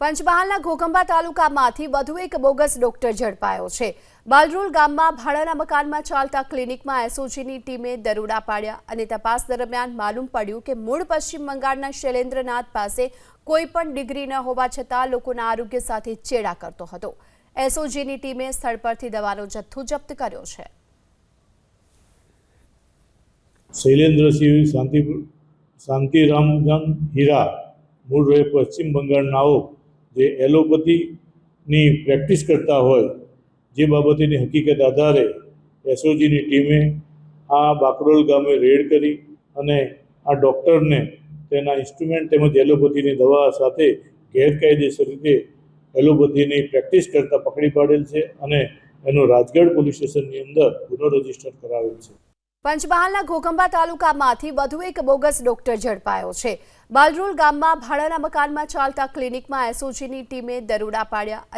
પંચમહાલના ઘોઘંબા તાલુકામાંથી વધુ એક બોગસ ડોક્ટર ઝડપાયો છે. બાલરોલ ગામમાં ભાડાના મકાનમાં ચાલતા ક્લિનિકમાં એસઓજીની ટીમે દરોડા પાડ્યા અને તપાસ દરમિયાન માલુમ પડ્યું કે મૂળ પશ્ચિમ બંગાળના શૈલેન્દ્રનાથ પાસે કોઈ પણ ડિગ્રી ન હોવા છતાં લોકોના આરોગ્ય સાથે ચેડા કરતો હતો. એસઓજીની ટીમે સ્થળ પરથી દવાનો જથ્થો જપ્ત કર્યો છે. શૈલેન્દ્રસિંહ શાંતિ શાંતિરામગન હીરા, મૂળ પશ્ચિમ બંગાળનાઓ જે એલોપેથીની પ્રેક્ટિસ કરતા હોય, જે બાબતેની હકીકત આધારે એસઓજીની ટીમે આ બાકરોલ ગામે રેડ કરી અને આ ડૉક્ટરને તેના ઇન્સ્ટ્રુમેન્ટ તેમજ એલોપેથીની દવા સાથે ગેરકાયદેસર રીતે એલોપેથીની પ્રેક્ટિસ કરતા પકડી પાડેલ છે અને એનો રાજગઢ પોલીસ સ્ટેશનની અંદર ગુનો રજિસ્ટર કરાવેલ છે. પંચમહાલના ઘોઘંબા તાલુકામાંથી વધુ એક બોગસ ડોક્ટર ઝડપાયો છે. બાલરોલ ગામમાં ભાડાના મકાનમાં ચાલતા ક્લિનિકમાં એસઓજીની ટીમે દરોડા પાડ્યા અને